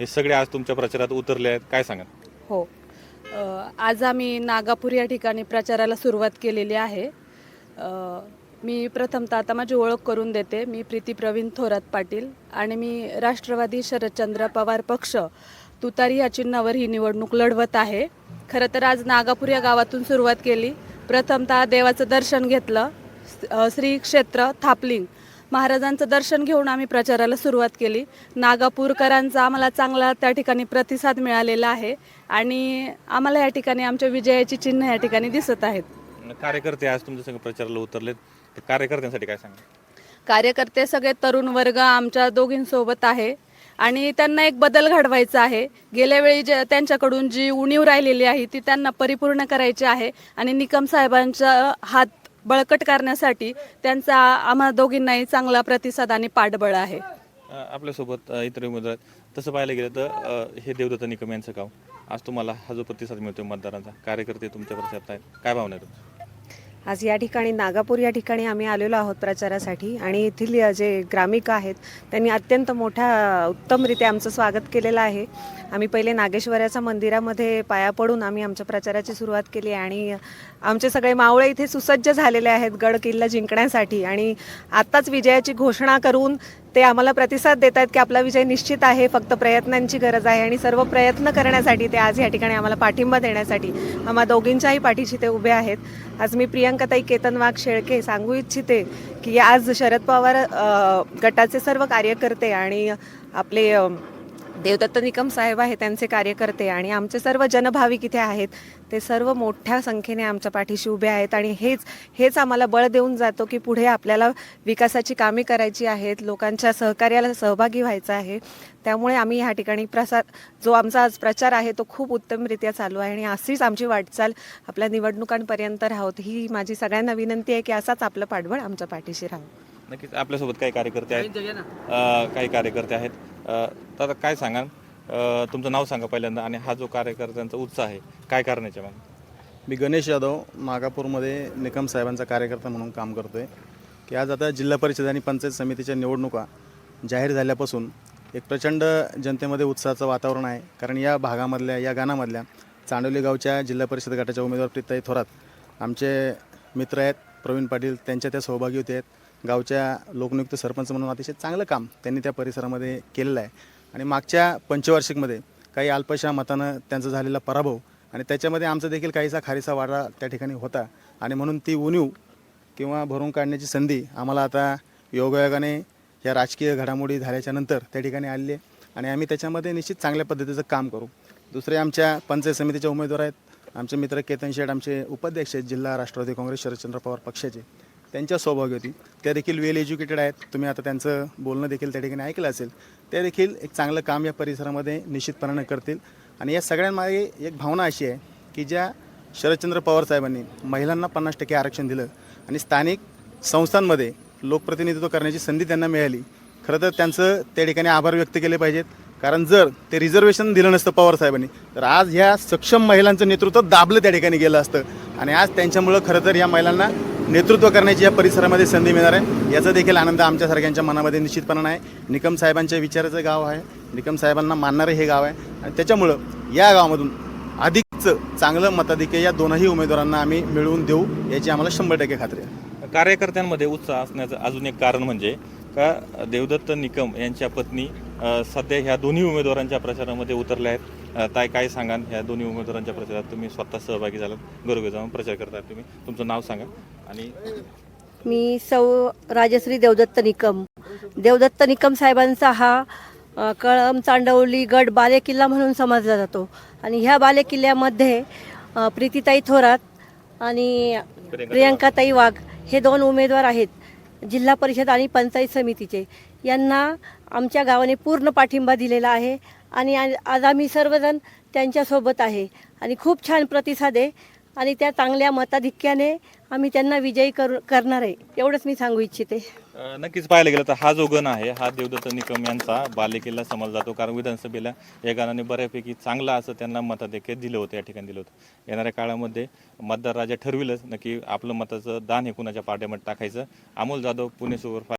हे सगळे आज तुमच्या प्रचारात उतरले आहेत. काय सांगा हो. आज आम्ही नागापूर या ठिकाणी प्रचाराला सुरुवात केलेली आहे. मी प्रथमतः आता माझी ओळख करून देते. मी प्रीती प्रवीण थोरात पाटील आणि मी राष्ट्रवादी शरदचंद्र पवार पक्ष तुतारी या चिन्हावर ही निवडणूक लढवत आहे. खरं तर आज नागापूर या गावातून सुरुवात केली. प्रथमतः देवाचं दर्शन घेतलं. श्री क्षेत्र थापलिंग. महाराजांचं दर्शन घेऊन आम्ही प्रचाराला सुरुवात केली. नागापूरकरांचा आम्हाला चांगला त्या ठिकाणी प्रतिसाद मिळालेला आहे आणि आम्हाला या ठिकाणी आमच्या विजयाची चिन्ह या ठिकाणी दिसत आहेत. कार्यकर्ते आज तुमच्या संघ प्रचाराला उतरलेत. तर कार्यकर्त्यांसाठी काय सांगा कार्यकर्ते सगळे तरुण वर्ग आमच्या दोघींसोबत आहे आणि त्यांना एक बदल घडवायचा आहे. गेल्या वेळी जे त्यांच्याकडून जी उणीव राहिलेली आहे ती त्यांना परिपूर्ण करायची आहे आणि निकम साहेबांचा हात बळकट करण्यासाठी त्यांचा आम्हा दोघींनाही चांगला प्रतिसाद आणि पाठबळ आहे. आपल्यासोबत इतर उमेदवार तसं पाहायला गेलं तर हे देवदत्त निकम यांचं गाव. आज तुम्हाला हा जो प्रतिसाद मिळतो मतदारांचा कार्यकर्ते तुमच्या प्रचारात आहेत. काय भावना आहे तुमची? आज या ठिकाणी नागापूर या ठिकाणी आम्ही आलेलो आहोत प्रचारासाठी. आणि येथील जे ग्रामिका आहेत त्यांनी अत्यंत मोठ्या उत्तमरित्या आमचं स्वागत केलेलं आहे. आम्ही पहिले नागेश्वराच्या मंदिरामध्ये पाया पडून आम्ही आमच्या प्रचाराची सुरुवात केली आणि आमचे सगळे मावळे इथे सुसज्ज झालेले आहेत गड किल्ला जिंकण्यासाठी. आणि आत्ताच विजयाची घोषणा करून ते आम्हाला प्रतिसाद देत आहेत की आपला विजय निश्चित आहे फक्त प्रयत्नांची गरज आहे आणि सर्व प्रयत्न करण्यासाठी ते आज या ठिकाणी आम्हाला पाठिंबा देण्यासाठी आम्हा दोघींच्याही पाठीशी ते उभे आहेत. आज मी प्रियंकाताई केतन वाघ शेळके सांगू इच्छिते की आज शरद पवार गटाचे सर्व कार्यकर्ते आणि आपले देवदत्त निकम साहेब आहे त्यांचे कार्यकर्ते आणि आमचे सर्व जनभाविक इथे आहेत. ते सर्व मोठ्या संख्येने आमच्या पाठीशी उभे आहेत आणि हेच हेच आम्हाला बळ देऊन जातो की पुढे आपल्याला विकासाची कामे करायची आहेत लोकांच्या सहकार्याला सहभागी व्हायचं आहे. त्यामुळे आम्ही ह्या ठिकाणी प्रसार जो आमचा आज प्रचार आहे तो खूप उत्तमरित्या चालू आहे आणि अशीच आमची वाटचाल आपल्या निवडणुकांपर्यंत राहोत. ही माझी सगळ्यांना विनंती आहे की असाच आपलं पाठबळ आमच्या पाठीशी राहावं. नक्कीच. आपल्यासोबत काही कार्यकर्ते आहेत. काही कार्यकर्ते आहेत. अ, तर काय सांगाल? तुमचं नाव सांगा पहिल्यांदा आणि हा जो कार्यकर्त्यांचा उत्साह आहे काय करण्याच्या मग? मी गणेश यादव नागापूरमध्ये निकम साहेबांचा कार्यकर्ता म्हणून काम करतो आहे की आज आता जिल्हा परिषद आणि पंचायत समितीच्या निवडणुका जाहीर झाल्यापासून एक प्रचंड जनतेमध्ये उत्साहाचं वातावरण आहे. कारण या भागामधल्या या गाणामधल्या चांडोली गावच्या जिल्हा परिषद गटाच्या उमेदवार प्रीताई थोरात आमचे मित्र आहेत प्रवीण पाटील त्यांच्या त्या सहभागी होते आहेत. गावच्या लोकनियुक्त सरपंच म्हणून अतिशय चांगलं काम त्यांनी त्या परिसरामध्ये केलेलं आहे. आणि मागच्या पंचवार्षिकमध्ये काही अल्पशा मतानं त्यांचा झालेला पराभव आणि त्याच्यामध्ये आमचा देखील काहीसा खारीचा वाडा त्या ठिकाणी होता. आणि म्हणून ती उणीव किंवा भरून काढण्याची संधी आम्हाला आता योगायोगाने या राजकीय घडामोडी झाल्याच्यानंतर त्या ठिकाणी आलेली आहे. आणि आम्ही त्याच्यामध्ये निश्चित चांगल्या पद्धतीचं काम करू. दुसरे आमच्या पंचायत समितीचे उमेदवार आहेत. आमचे मित्र केतन शेठ आमचे उपाध्यक्ष आहेत जिल्हा राष्ट्रवादी काँग्रेस शरदचंद्र पवार पक्षाचे. त्यांच्या सहभागी होती त्या देखील वेल एज्युकेटेड आहेत. तुम्ही आता त्यांचं बोलणं देखील त्या ठिकाणी ऐकलं असेल. त्या देखील एक चांगलं काम या परिसरामध्ये निश्चितपणानं करतील. आणि या सगळ्यांमागे एक भावना अशी आहे की ज्या शरदचंद्र पवार साहेबांनी महिलांना पन्नास टक्के आरक्षण दिलं आणि स्थानिक संस्थांमध्ये लोकप्रतिनिधित्व करण्याची संधी त्यांना मिळाली खरं तर त्यांचं त्या ठिकाणी आभार व्यक्त केले पाहिजेत. कारण जर ते रिझर्वेशन दिलं नसतं पवार साहेबांनी तर आज ह्या सक्षम महिलांचं नेतृत्व दाबलं त्या ठिकाणी गेलं असतं. आणि आज त्यांच्यामुळं खरं तर या महिलांना नेतृत्व करण्याची या परिसरामध्ये संधी मिळणार आहे. याचा देखील आनंद आमच्यासारख्यांच्या मनामध्ये निश्चितपणे आहे. निकम साहेबांच्या विचाराचं गाव आहे. निकम साहेबांना मानणारं हे गाव आहे. आणि त्याच्यामुळं या गावामधून अधिकचं चांगलं मताधिक्य या दोनही उमेदवारांना आम्ही मिळवून देऊ याची आम्हाला शंभर टक्के खात्री आहे. कार्यकर्त्यांमध्ये उत्साह असण्याचं अजून एक कारण म्हणजे का देवदत्त निकम यांच्या पत्नी सध्या ह्या दोन्ही उमेदवारांच्या प्रचारामध्ये उतरल्या आहेत. ताई काय सांगाल? ह्या दोन्ही उमेदवारांच्या प्रचारात तुम्ही स्वतः सहभागी झालात. घरोघरी जाऊन प्रचार करताय तुम्ही. तुमचं नाव सांगा. आणि मी सौ राजश्री देवदत्त निकम. देवदत्त निकम साहेबांचा हा कळम चांडवली गड बालेकिल्ला म्हणून समजला जातो. आणि ह्या बालेकिल्ल्यामध्ये अ, प्रीतीताई थोरात आणि प्रियंकाताई वाघ हे दोन उमेदवार आहेत. जिल्हा परिषद आणि पंचायत समितीचे. यांना आमच्या गावाने पूर्ण पाठिंबा दिलेला आहे आणि आज आम्ही सर्वजण त्यांच्यासोबत आहे. आणि खूप छान प्रतिसाद आहे. आणि त्या चांगल्या मताधिक्याने आम्ही त्यांना विजयी कर करणार आहे. एवढंच मी सांगू इच्छिते. नक्कीच पाहायला गेलं तर हा जो गण आहे हा देवदत्त निकम यांचा बालेकिल्ला समजला जातो. कारण विधानसभेला या गाणाने बऱ्यापैकी चांगला असं त्यांना मताधिक्य दिलं होतं या ठिकाणी दिलं होतं. येणाऱ्या काळामध्ये मतदार राजा ठरविलंच. नक्की आपलं मताचं दान हे कुणाच्या पाठ्यामध्ये टाकायचं? अमोल जाधव पुणे सुपरफास्ट.